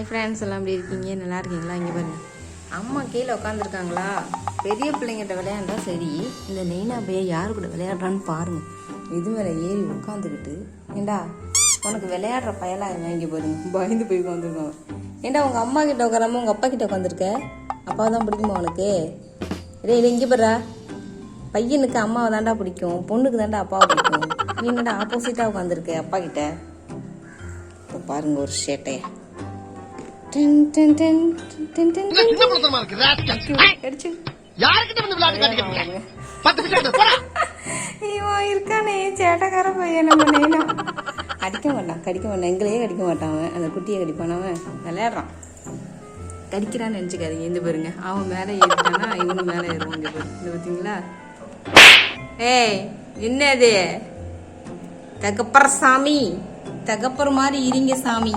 Hi friends எல்லாம் எப்படி இருக்கீங்க? நல்லா இருக்கீங்களா? இங்கே பாருங்க. அம்மா கீழே உட்காந்துருக்காங்களா பெரிய பிள்ளைங்கிட்ட விளையாண்டா சரி. இந்த நெய்னா பையன் யாரு கூட விளையாடுறான்னு பாருங்க. இது மேலே ஏறி உட்காந்துக்கிட்டு ஏண்டா உனக்கு விளையாடுற பயலாக இவன் இங்கே பாருங்க? பயந்து போய் உட்காந்துருக்கோம் ஏண்டா உங்கள் அம்மா கிட்ட உட்காராம உங்கள் அப்பா கிட்ட உட்காந்துருக்க அப்பா தான் பிடிக்குமா உனக்கு? டேய் இல்லை இங்கே பாருடா. பையனுக்கு அம்மாவை தாண்டா பிடிக்கும். பொண்ணுக்கு தாண்டா அப்பாவை பிடிக்கும். நீ என்னடா ஆப்போசிட்டாக உட்காந்துருக்க அப்பா கிட்ட? பாருங்க ஒரு சேட்டைய. இவன் இருக்கானே சேட்டக்கார பையன் நம்ம நைனா அடிக்க மாட்டான் கடிக்க மாட்டான். எங்களையே கடிக்க மாட்டான் அவன். அந்த குட்டியை கடிப்பான் அவன். விளையாடுறான். கடிக்கிறான்னு நினச்சிக்காதீங்க இந்த பாருங்க. அவன் மேலே ஏறிட்டானா இவனும் மேலே இந்த பார்த்தீங்களா ஏய் என்னது? தகப்பர் சாமி. தகப்பர் மாதிரி இருங்க சாமி.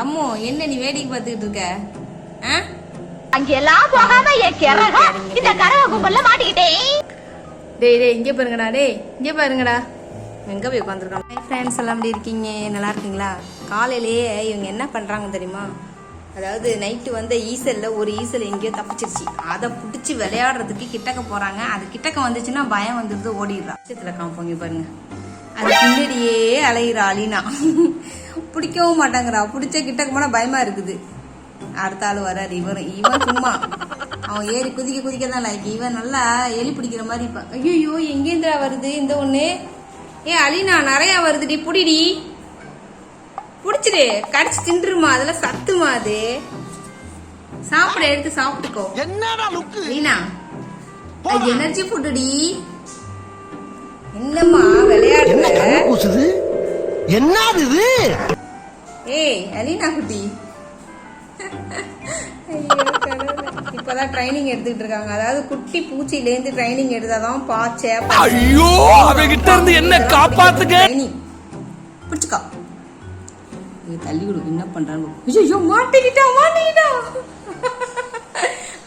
அம்மோ என்ன நீ வேடிக்கை பார்த்துக்கிட்டு இருக்க? ஆ? அங்கெல்லாம் போகாம என் கிறக இந்த கரக கும்பல்ல மாட்டிக்கிட்டேன் டேய் டேய் இங்கே பாருங்கடா டேய் இங்கே பாருங்கடா. எங்க போய் உட்காந்துருக்காங்க ஹாய் ஃப்ரெண்ட்ஸ் எல்லாம் எப்படி இருக்கீங்க? நல்லா இருக்கீங்களா? காலையிலேயே இவங்க என்ன பண்றாங்க தெரியுமா? அதாவது நைட்டு வந்த ஈசல்ல ஒரு ஈசல் எங்கேயோ தப்பிச்சிருச்சு. அதை பிடிச்சி விளையாடுறதுக்கு கிட்டக்க போறாங்க. அது கிட்டக்க வந்துச்சுன்னா பயம் வந்துடுது ஓடிடுறா. விஷயத்துல காமிப்பாங்க பாருங்க. அது பின்னாடியே அலையிறா அலினா. பிடிக்கவும் மாட்டாங்கிறா பிடிச்ச கிட்டக்க போனா பயமா இருக்குது. அடுத்த ஆள் வராரு. இவன் இவன் சும்மா. அவன் ஏறி குதிக்க குதிக்க தான் லைக் இவன் நல்லா எலி பிடிக்கிற மாதிரி இருப்பான் ஐயோ எங்கேந்திரா வருது இந்த ஒண்ணு? ஏ அலினா நிறைய வருதுடி. புடிடி. புடிச்சிடு. கடிச்சு தின்றுமா அதெல்லாம் சத்துமா அது? சாப்பிட எடுத்து சாப்பிட்டுக்கோ. அலினா அது எனர்ஜி ஃபுட்டுடி என்னம்மா விளையாடுற? என்னது இது? ஏய் அலீனா குட்டி. இப்பதான் ட்ரைனிங் எடுத்துக்கிட்டு இருக்காங்க. அதாவது குட்டி பூச்சியிலேருந்து ட்ரைனிங் எடுத்தாதான் பாச்சை ஐயோ அவகிட்ட இருந்து என்ன காப்பாத்துங்க ட்ரைனிங் பிடிச்சுக்கோ. இது தள்ளி விடு என்ன பண்றாங்க ஐயோ மாட்டிக்கிட்டா மாட்டிக்கிட்டா.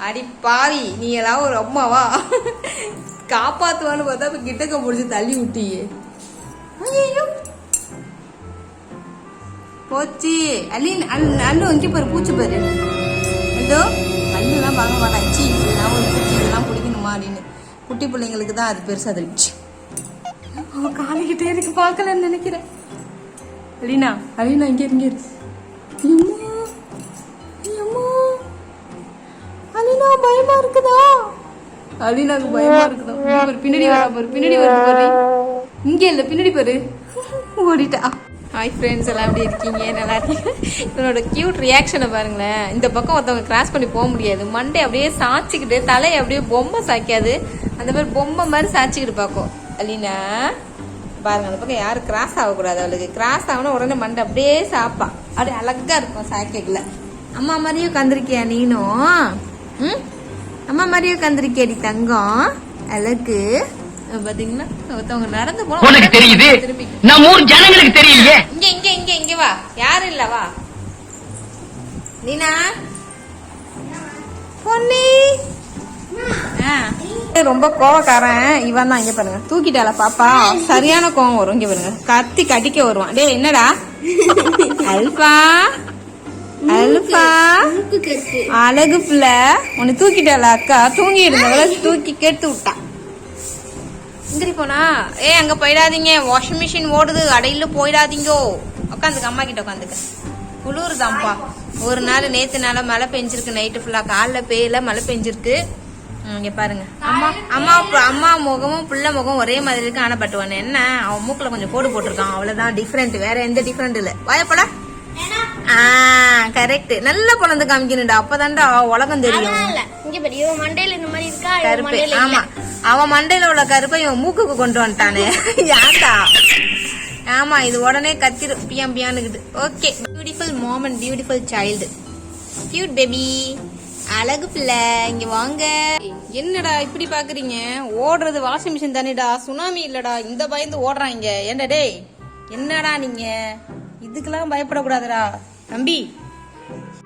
அடி பாவி நீ எல்லாம் ஒரு அம்மாவா? காப்பாத்துவான்னு பார்த்தா இப்ப கிட்டக்க முடிச்சு தள்ளி விட்டியே. ஐயோ போச்சு. அல்லின் அல் அல்லு இங்கே பாரு பூச்சி பாரு. எந்தோ? அல்லுலாம் பார்க்க மாட்டான். சி இதெல்லாம் ஒரு பூச்சி இதெல்லாம் பிடிக்கணுமா அப்படின்னு. குட்டி பிள்ளைங்களுக்கு தான் அது பெருசாக தெரிஞ்சு. அவன் காலிக்கிட்டே இருக்கு பார்க்கலன்னு நினைக்கிறேன். அலீனா அலீனா இங்கே இங்கே அலீனா பயமா இருக்குதா? அலீனாக்கு பயமா இருக்குதா? பாரு, பின்னாடி வரா பாரு பின்னாடி வருது பாரு. இங்கே இல்லை பின்னாடி பாரு. ஓடிட்டா. ஹாய் ஃப்ரெண்ட்ஸ் எல்லாம் எப்படி இருக்கீங்க? நல்லா இருக்கீங்க? இவனோட கியூட் ரியாக்ஷனை பாருங்களேன். இந்த பக்கம் ஒருத்தவங்க கிராஸ் பண்ணி போக முடியாது. மண்டை அப்படியே சாய்ச்சிக்கிட்டு தலையை அப்படியே பொம்மை சாய்க்காது. அந்த மாதிரி பொம்மை மாதிரி சாய்ச்சிக்கிட்டு பார்க்கும். அலீனா பாருங்க அந்த பக்கம் யாரும் கிராஸ் ஆகக்கூடாது அவளுக்கு. கிராஸ் ஆகணும் உடனே மண்டை அப்படியே சாப்பா. அப்படியே அழகா இருக்கும் சாய்க்கல அம்மா மாதிரியே உட்காந்துருக்கியா நீனும் ம்? அம்மா மாதிரியே உட்காந்துருக்கியாடி தங்கம்? அழகு. பாத்தீங்கன்னா ஒருத்தவங்க நடந்து போனா உனக்கு தெரியுது? திரும்பி நம்ம ஊர் ஜனங்களுக்கு தெரியலையே இங்க இங்க இங்க இங்க வா. யாரும் இல்ல வா. நீனா? பொன்னி? ஆ. ரொம்ப கோவக்காரன். இவன் தான் இங்க பாருங்க. தூக்கிட்டால பாப்பா? சரியான கோவம் வரும். இங்க பாருங்க. கத்தி கடிக்க வருவான். டேய் என்னடா? அல்பா அல்பா அழகு பிள்ளை. உன்னை தூக்கிட்டால அக்கா? தூங்கி இருந்தவள தூக்கி கெடுத்து விட்டா. எந்திரிப்போனா ஏ அங்க போயிடாதீங்க. வாஷிங் மிஷின் ஓடுது. அடையில போயிடாதீங்கோ. உட்காந்துக்க அம்மா கிட்ட உட்காந்துக்க குளிருதாம்ப்பா. ஒரு நாள் நேத்து நாள மழை பெஞ்சிருக்கு. நைட்டு ஃபுல்லா காலைல பேயில மழை பெஞ்சிருக்கு. இங்க பாருங்க. அம்மா அம்மா அம்மா முகமும் பிள்ளை முகம் ஒரே மாதிரி இருக்கு. ஆனா பட்டுவானே என்ன? அவன் மூக்கில் கொஞ்சம் கோடு போட்டிருக்கான். அவ்வளவுதான் டிஃப்ரெண்ட் வேற எந்த டிஃப்ரெண்ட் இல்லை. வாயப்படா. கரெக்ட் நல்ல குழந்தை காமிக்கணும்டா. அப்பதான்டா உலகம் தெரியும். மண்டையில இந்த மாதிரி இருக்கா கருப்பு. ஆமா. அவன் மண்டையில உள்ள கருப்பை இவன் மூக்குக்கு கொண்டு வந்துட்டானே. யாண்டா ஆமா இது உடனே கத்திரு. பியாம் பியானுக்குது. Okay. Beautiful mom and beautiful child cute baby அழகு பிள்ளை. இங்க வாங்க. என்னடா இப்படி பாக்குறீங்க? ஓடுறது வாஷிங் மிஷின் தானேடா. சுனாமி இல்லடா. இந்த பயந்து ஓடுறாங்க. ஏன்டா டேய்? என்னடா நீங்க? இதுக்கெல்லாம் பயப்படக்கூடாதுடா. தம்பி.